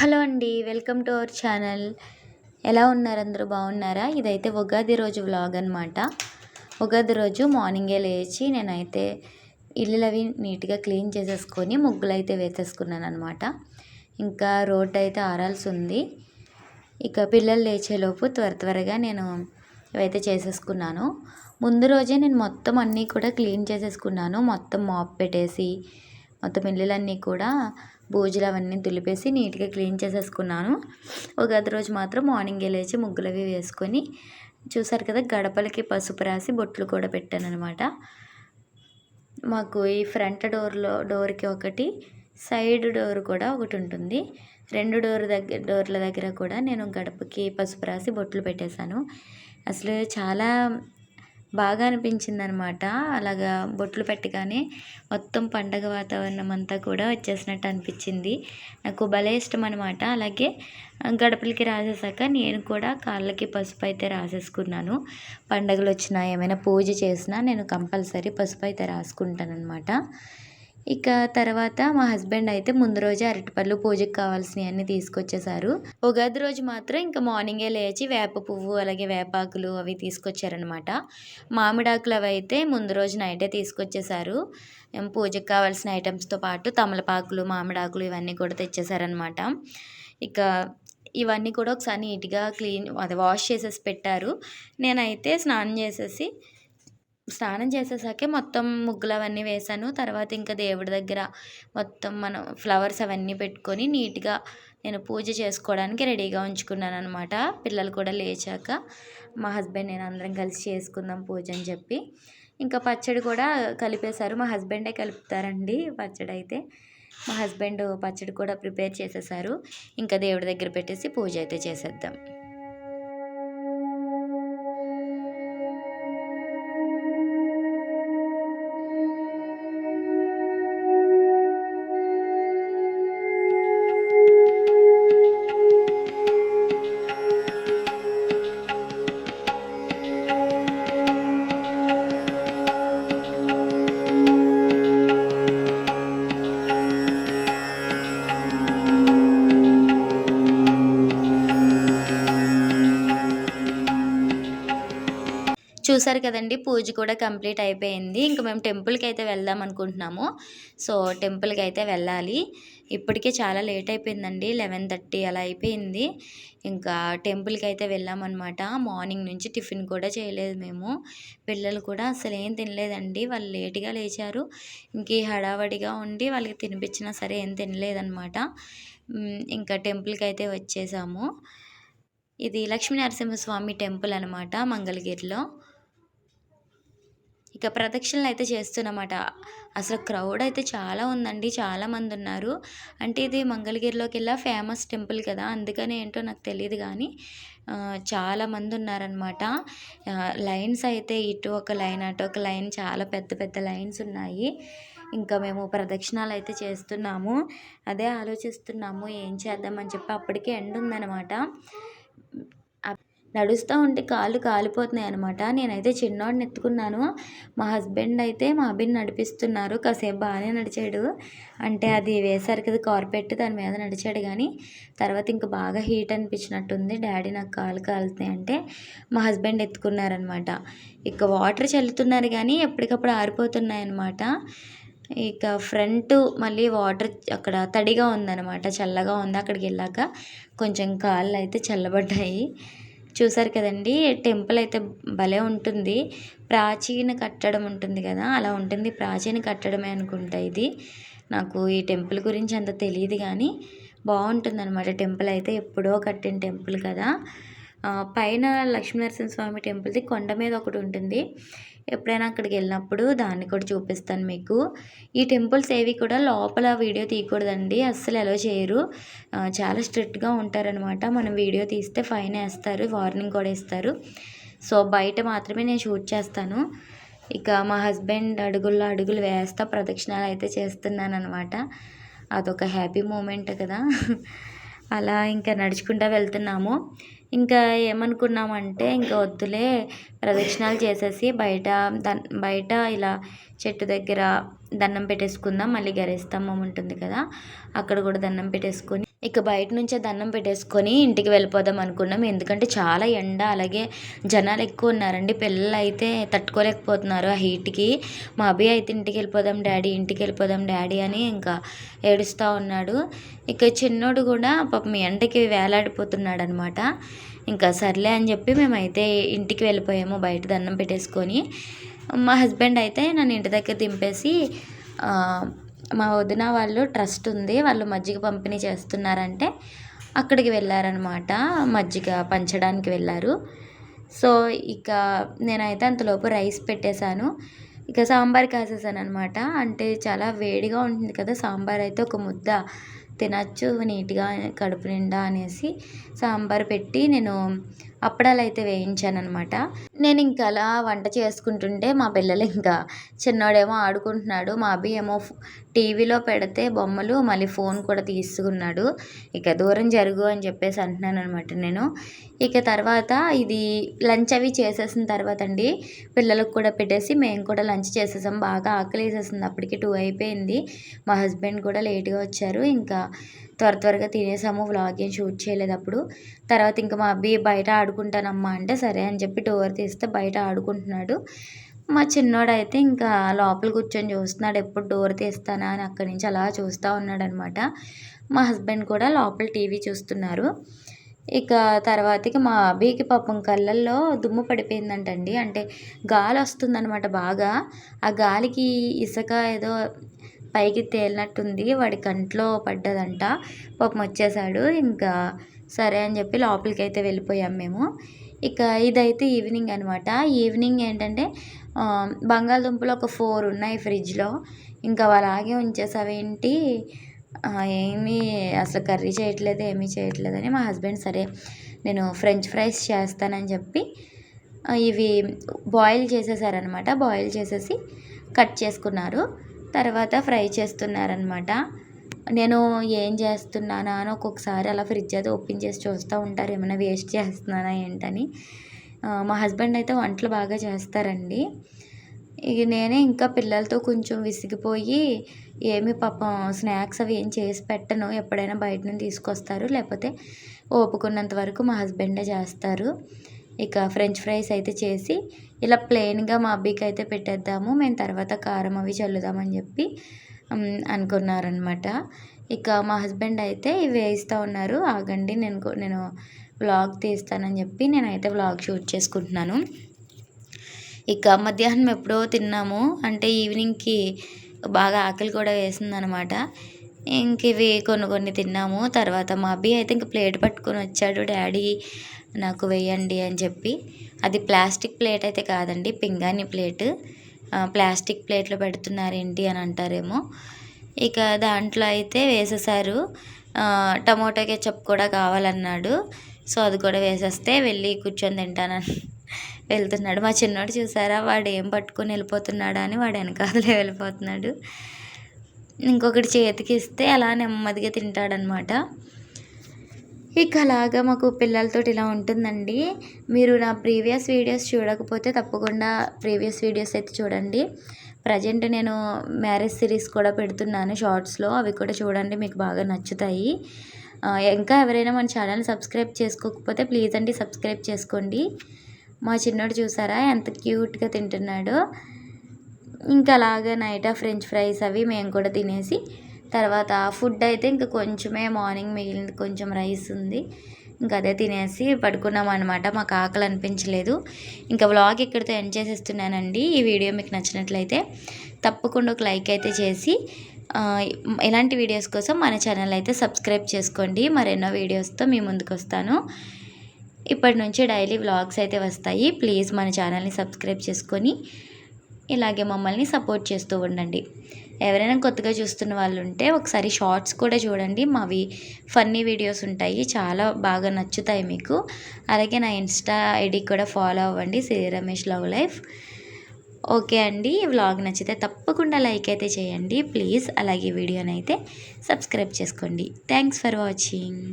Hello అండి welcome to our channel. ఎలా ఉన్నారు? అందరూ బాగున్నారా? ఇదైతే ఉగాది రోజు వ్లాగ్ అనమాట ఉగాది రోజు మార్నింగే లేచి నేనైతే ఇల్లులు అవి నీట్గా క్లీన్ చేసేసుకొని ముగ్గులు అయితే వేసేసుకున్నాను అనమాట ఇంకా రోడ్ అయితే ఆరాల్సి ఉంది ఇక పిల్లలు లేచేలోపు త్వర త్వరగా నేను ఇవైతే చేసేసుకున్నాను. ముందు రోజే నేను మొత్తం అన్నీ కూడా క్లీన్ చేసేసుకున్నాను. మొత్తం మాప్ పెట్టేసి మొత్తం ఇల్లులన్నీ కూడా బూజులు అవన్నీ దులిపేసి నీట్గా క్లీన్ చేసేసుకున్నాను. ఉగాది రోజు మాత్రం మార్నింగ్ లేచి ముగ్గులవి వేసుకొని చూసారు కదా గడపలకి పసుపు రాసి బొట్లు కూడా పెట్టాను అనమాట మాకు ఈ ఫ్రంట్ డోర్లో డోర్కి ఒకటి సైడ్ డోర్ కూడా ఒకటి ఉంటుంది. రెండు డోర్ దగ్గర డోర్ల దగ్గర కూడా నేను గడపకి పసుపు రాసి బొట్లు పెట్టేశాను. అసలు చాలా బాగా అనిపించింది అనమాట అలాగా బొట్లు పెట్టగానే మొత్తం పండగ వాతావరణం అంతా కూడా వచ్చేసినట్టు అనిపించింది. నాకు భలే ఇష్టం అనమాట అలాగే గడపలకి రాసేసాక నేను కూడా కాళ్ళకి పసుపు అయితే రాసేసుకున్నాను. పండగలు వచ్చినా ఏమైనా పూజ చేసినా నేను కంపల్సరీ పసుపు అయితే రాసుకుంటాను అనమాట ఇక తర్వాత మా హస్బెండ్ అయితే ముందు రోజే అరటిపళ్ళు పూజకి కావాల్సినవన్నీ తీసుకొచ్చేసారు. ఉగాది రోజు మాత్రం ఇంకా మార్నింగే లేచి వేప పువ్వు అలాగే వేపాకులు అవి తీసుకొచ్చారనమాట మామిడాకులు అవి అయితే ముందు రోజు నైటే తీసుకొచ్చేసారు. పూజకి కావాల్సిన ఐటమ్స్తో పాటు తమలపాకులు మామిడాకులు ఇవన్నీ కూడా తెచ్చేసారనమాట ఇక ఇవన్నీ కూడా ఒకసారి నీట్గా క్లీన్ అది వాష్ చేసేసి పెట్టారు. నేనైతే స్నానం చేసేసి స్నానం చేసేసాకే మొత్తం ముగ్గులు అవన్నీ వేసాను తర్వాత ఇంకా దేవుడి దగ్గర మొత్తం మనం ఫ్లవర్స్ అవన్నీ పెట్టుకొని నీట్గా నేను పూజ చేసుకోవడానికి రెడీగా ఉంచుకున్నాను అనమాట పిల్లలు కూడా లేచాక మా హస్బెండ్ నేను అందరం కలిసి చేసుకుందాం పూజ అని చెప్పి. ఇంకా పచ్చడి కూడా కలిపేశారు. మా హస్బెండే కలుపుతారండి పచ్చడి అయితే మా హస్బెండ్ పచ్చడి కూడా ప్రిపేర్ చేసేసారు. ఇంకా దేవుడి దగ్గర పెట్టేసి పూజ అయితే చేసేద్దాం. చూసారు కదండి పూజ కూడా కంప్లీట్ అయిపోయింది. ఇంకా మేము టెంపుల్కి అయితే వెళ్దాం అనుకుంటున్నాము. సో టెంపుల్కి అయితే వెళ్ళాలి. ఇప్పటికే చాలా లేట్ అయిపోయిందండి లెవెన్ థర్టీ అలా అయిపోయింది. ఇంకా టెంపుల్కి అయితే వెళ్ళామన్నమాట మార్నింగ్ నుంచి టిఫిన్ కూడా చేయలేదు మేము. పిల్లలు కూడా అసలు ఏం తినలేదండి వాళ్ళు లేట్గా లేచారు. ఇంక హడావడిగా ఉండి వాళ్ళకి తినిపించినా సరే ఏం తినలేదన్నమాట. ఇంకా టెంపుల్కి అయితే వచ్చేసాము. ఇది లక్ష్మీ నరసింహస్వామి టెంపుల్ అనమాట మంగళగిరిలో. ఇక ప్రదక్షిణలు అయితే చేస్తున్నమాట. అసలు క్రౌడ్ అయితే చాలా ఉందండి చాలామంది ఉన్నారు. అంటే ఇది మంగళగిరిలోకి వెళ్ళా ఫేమస్ టెంపుల్ కదా అందుకనే ఏంటో నాకు తెలియదు కానీ చాలామంది ఉన్నారనమాట లైన్స్ అయితే ఇటు ఒక లైన్ అటు ఒక లైన్ చాలా పెద్ద పెద్ద లైన్స్ ఉన్నాయి. ఇంకా మేము ప్రదక్షిణాలు అయితే చేస్తున్నాము. అదే ఆలోచిస్తున్నాము ఏం చేద్దామని చెప్పి అప్పటికే ఎండ్ ఉందన్నమాట నడుస్తూ ఉంటే కాళ్ళు కాలిపోతున్నాయి అనమాట నేనైతే చిన్నోడిని ఎత్తుకున్నాను. మా హస్బెండ్ అయితే మా అభిని నడిపిస్తున్నారు. కాసేపు బాగానే నడిచాడు. అంటే అది వేశారు కదా కార్పెట్ దాని మీద నడిచాడు కానీ తర్వాత ఇంక బాగా హీట్ అనిపించినట్టుంది. డాడీ నాకు కాలు కాలుతున్నాయి అంటే మా హస్బెండ్ ఎత్తుకున్నారనమాట ఇక వాటర్ చల్లుతున్నారు కానీ ఎప్పటికప్పుడు ఆరిపోతున్నాయి అనమాట ఇక ఫ్రంట్ మళ్ళీ వాటర్ అక్కడ తడిగా ఉందన్నమాట. చల్లగా ఉంది అక్కడికి వెళ్ళాక. కొంచెం కాళ్ళు అయితే చల్లబడ్డాయి. చూసారు కదండి టెంపుల్ అయితే భలే ఉంటుంది. ప్రాచీన కట్టడం ఉంటుంది కదా అలా ఉంటుంది ప్రాచీన కట్టడమే అనుకుంటా ఇది. నాకు ఈ టెంపుల్ గురించి అంత తెలియదు కానీ బాగుంటుంది అనమాట టెంపుల్ అయితే ఎప్పుడో కట్టిన టెంపుల్ కదా. పైన లక్ష్మీనరసింహ స్వామి టెంపుల్ది కొండ మీద ఒకటి ఉంటుంది. ఎప్పుడైనా అక్కడికి వెళ్ళినప్పుడు దాన్ని కూడా చూపిస్తాను మీకు. ఈ టెంపుల్స్ ఏవి కూడా లోపల వీడియో తీయకూడదండి అస్సలు ఎలా చేయరు. చాలా స్ట్రిక్ట్గా ఉంటారనమాట మనం వీడియో తీస్తే ఫైన్ వేస్తారు వార్నింగ్ కూడా ఇస్తారు. సో బయట మాత్రమే నేను షూట్ చేస్తాను. ఇక మా హస్బెండ్ అడుగుల్లో అడుగులు వేస్తా ప్రదక్షిణాలు అయితే చేస్తున్నాను అనమాట అదొక హ్యాపీ మూమెంట్ కదా. అలా ఇంకా నడుచుకుంటూ వెళ్తున్నాము. ఇంకా ఏమనుకున్నామంటే ఇంకా వద్దులే ప్రదక్షిణాలు చేసేసి బయట దన్ బయట ఇలా చెట్టు దగ్గర దండం పెట్టేసుకుందాం మళ్ళీ గరిస్తమ్మం ఉంటుంది కదా అక్కడ కూడా దండం పెట్టేసుకొని ఇక బయట నుంచే దండం పెట్టేసుకొని ఇంటికి వెళ్ళిపోదాం అనుకున్నాం. ఎందుకంటే చాలా ఎండ అలాగే జనాలు ఎక్కువ ఉన్నారండి. పిల్లలు అయితే తట్టుకోలేకపోతున్నారు ఆ హీట్కి. మా అబ్బాయి అయితే ఇంటికి వెళ్ళిపోదాం డాడీ ఇంటికి వెళ్ళిపోదాం డాడీ అని ఇంకా ఏడుస్తూ ఉన్నాడు. ఇక చిన్నోడు కూడా పాపం ఎండకి వేలాడిపోతున్నాడు అనమాట ఇంకా సర్లే అని చెప్పి మేమైతే ఇంటికి వెళ్ళిపోయాము బయట దండం పెట్టేసుకొని. మా హస్బెండ్ అయితే నన్ను ఇంటి దగ్గర దింపేసి మా వదిన వాళ్ళు ట్రస్ట్ ఉంది. వాళ్ళు మజ్జిగ పంపిణీ చేస్తున్నారంటే అక్కడికి వెళ్ళారనమాట మజ్జిగ పంచడానికి వెళ్ళారు. సో ఇక నేనైతే అంతలోపు రైస్ పెట్టేశాను. ఇక సాంబార్ కాసేసాను అనమాట అంటే చాలా వేడిగా ఉంటుంది కదా సాంబార్ అయితే ఒక ముద్ద. తినచ్చు నీట్గా కడుపు నిండా అనేసి సాంబార్ పెట్టి నేను అప్పడాలు అయితే వేయించాను అనమాట నేను ఇంకా అలా వంట చేసుకుంటుంటే మా పిల్లలు ఇంకా చిన్నోడేమో ఆడుకుంటున్నాడు మా అబ్బాయి ఏమో టీవీలో పెడితే బొమ్మలు మళ్ళీ ఫోన్ కూడా తీసుకున్నాడు ఇక దూరం జరుగు అని చెప్పేసి అంటున్నాను అనమాట నేను. ఇక తర్వాత ఇది లంచ్ అవి చేసేసిన తర్వాత అండి పిల్లలకు కూడా పెట్టేసి మేము కూడా లంచ్ చేసేసాం. బాగా ఆకలి వేసేసింది అప్పటికి టూ అయిపోయింది. మా హస్బెండ్ కూడా లేట్గా వచ్చారు. ఇంకా త్వర త్వరగా తినేసాము వ్లాగ్ ఏం షూట్ చేయలేదు అప్పుడు. తర్వాత ఇంకా మా అబ్బాయి బయట ఆడుకుంటానమ్మా అంటే సరే అని చెప్పి డోర్ తీస్తే బయట ఆడుకుంటున్నాడు. మా చిన్నోడు అయితే ఇంకా లోపల కూర్చొని చూస్తున్నాడు ఎప్పుడు డోర్ తీస్తానా అని అక్కడి నుంచి అలా చూస్తూ ఉన్నాడనమాట. మా హస్బెండ్ కూడా లోపల టీవీ చూస్తున్నారు. ఇక తర్వాతకి మా అబ్బాయికి పాపం కళ్ళల్లో దుమ్ము పడిపోయిందంటండి. అంటే గాలి వస్తుందనమాట బాగా. ఆ గాలికి ఇసుక ఏదో పైకి తేలినట్టుంది. వాడి కంట్లో పడ్డదంట. పాపం వచ్చేసాడు. ఇంకా సరే అని చెప్పి లోపలికి అయితే వెళ్ళిపోయాం మేము. ఇక ఇదైతే ఈవినింగ్ అనమాట ఈవినింగ్ ఏంటంటే బంగాళదుంపలు ఒక ఫోర్ ఉన్నాయి ఫ్రిడ్జ్లో. ఇంకా అలాగే ఉంచేసావేంటి ఏమీ అసలు కర్రీ చేయట్లేదు ఏమీ చేయట్లేదని మా హస్బెండ్ సరే నేను ఫ్రెంచ్ ఫ్రైస్ చేస్తానని చెప్పి ఇవి బాయిల్ చేసేసారనమాట బాయిల్ చేసేసి కట్ చేసుకున్నారు. తర్వాత ఫ్రై చేస్తున్నారనమాట నేను ఏం చేస్తున్నానా అని ఒక్కొక్కసారి అలా ఫ్రిడ్జ్ అది ఓపెన్ చేసి చూస్తూ ఉంటారు ఏమైనా వేస్ట్ చేస్తున్నానా ఏంటని. మా హస్బెండ్ అయితే వంటలు బాగా చేస్తారండి. ఇక నేనే ఇంకా పిల్లలతో కొంచెం విసిగిపోయి ఏమి పాపం స్నాక్స్ అవి ఏం చేసి పెట్టను ఎప్పుడైనా బయట నుంచి తీసుకొస్తారు లేకపోతే ఓపుకున్నంత వరకు మా హస్బెండే చేస్తారు. ఇక ఫ్రెంచ్ ఫ్రైస్ అయితే చేసి ఇలా ప్లెయిన్గా మా అబ్బాయికి అయితే పెట్టేద్దాము. మేము తర్వాత కారం అవి చల్లుదామని చెప్పి అనుకున్నారనమాట ఇక మా హస్బెండ్ అయితే ఇవి వేయిస్తూ ఉన్నారు. ఆగండి నేను నేను వ్లాగ్ తీస్తానని చెప్పి నేనైతే వ్లాగ్ షూట్ చేసుకుంటున్నాను. ఇక మధ్యాహ్నం ఎప్పుడో తిన్నాము. అంటే ఈవినింగ్కి బాగా ఆకలి కూడా వేసిందనమాట ఇంక ఇవి కొన్ని కొన్ని తిన్నాము. తర్వాత మా అబ్బాయి అయితే ఇంక ప్లేట్ పట్టుకొని వచ్చాడు. డాడీ నాకు వేయండి అని చెప్పి. అది ప్లాస్టిక్ ప్లేట్ అయితే కాదండి పింగాణి ప్లేట్. ప్లాస్టిక్ ప్లేట్లో పెడుతున్నారేంటి అని అంటారేమో. ఇక దాంట్లో అయితే వేసేసారు టమోటా కెచప్ కూడా కావాలన్నాడు. సో అది కూడా వేసేస్తే వెళ్ళి కూర్చొని తింటానని వెళ్తున్నాడు. మా చిన్నోడు చూసారా వాడు ఏం పట్టుకొని వెళ్ళిపోతున్నాడా అని వాడు వెనకాలే వెళ్ళిపోతున్నాడు. ఇంకొకటి చేతికి ఇస్తే అలా నెమ్మదిగా తింటాడనమాట. ఇక అలాగా మాకు పిల్లలతో ఇలా ఉంటుందండి. మీరు నా ప్రీవియస్ వీడియోస్ చూడకపోతే తప్పకుండా ప్రీవియస్ వీడియోస్ అయితే చూడండి. ప్రజెంట్ నేను మ్యారేజ్ సిరీస్ కూడా పెడుతున్నాను షార్ట్స్లో. అవి కూడా చూడండి మీకు బాగా నచ్చుతాయి. ఇంకా ఎవరైనా మన ఛానల్ సబ్స్క్రైబ్ చేసుకోకపోతే ప్లీజ్ అండి సబ్స్క్రైబ్ చేసుకోండి. మా చిన్నోడు చూసారా ఎంత క్యూట్గా తింటున్నాడో. ఇంకా అలాగే నైట్ ఫ్రెంచ్ ఫ్రైస్ అవి మేము కూడా తినేసి తర్వాత ఫుడ్ అయితే ఇంకా కొంచెమే మార్నింగ్ మిగిలింది కొంచెం రైస్ ఉంది. ఇంకా అదే తినేసి పడుకున్నాం అనమాట మాకు ఆకలి అనిపించలేదు. ఇంకా వ్లాగ్ ఇక్కడితో ఎండ్ చేసేస్తున్నానండి. ఈ వీడియో మీకు నచ్చినట్లయితే తప్పకుండా ఒక లైక్ అయితే చేసి ఇలాంటి వీడియోస్ కోసం మన ఛానల్ అయితే సబ్స్క్రైబ్ చేసుకోండి. మరెన్నో వీడియోస్తో మీ ముందుకు వస్తాను. ఇప్పటి నుంచి డైలీ వ్లాగ్స్ అయితే వస్తాయి. ప్లీజ్ మన ఛానల్ని సబ్స్క్రైబ్ చేసుకొని ఇలాగే మమ్మల్ని సపోర్ట్ చేస్తూ ఉండండి. ఎవరైనా కొత్తగా చూస్తున్న వాళ్ళు ఉంటే ఒకసారి షార్ట్స్ కూడా చూడండి. మావి ఫన్నీ వీడియోస్ ఉంటాయి. చాలా బాగా నచ్చుతాయి మీకు. అలాగే నా ఇన్స్టా ఐడి కూడా ఫాలో అవ్వండి. Sri Ramesh love life. Okay అండి. వ్లాగ్ నచ్చితే తప్పకుండా లైక్ అయితే చేయండి. ప్లీజ్ అలాగే వీడియోనైతే సబ్స్క్రైబ్ చేసుకోండి. Thanks for watching.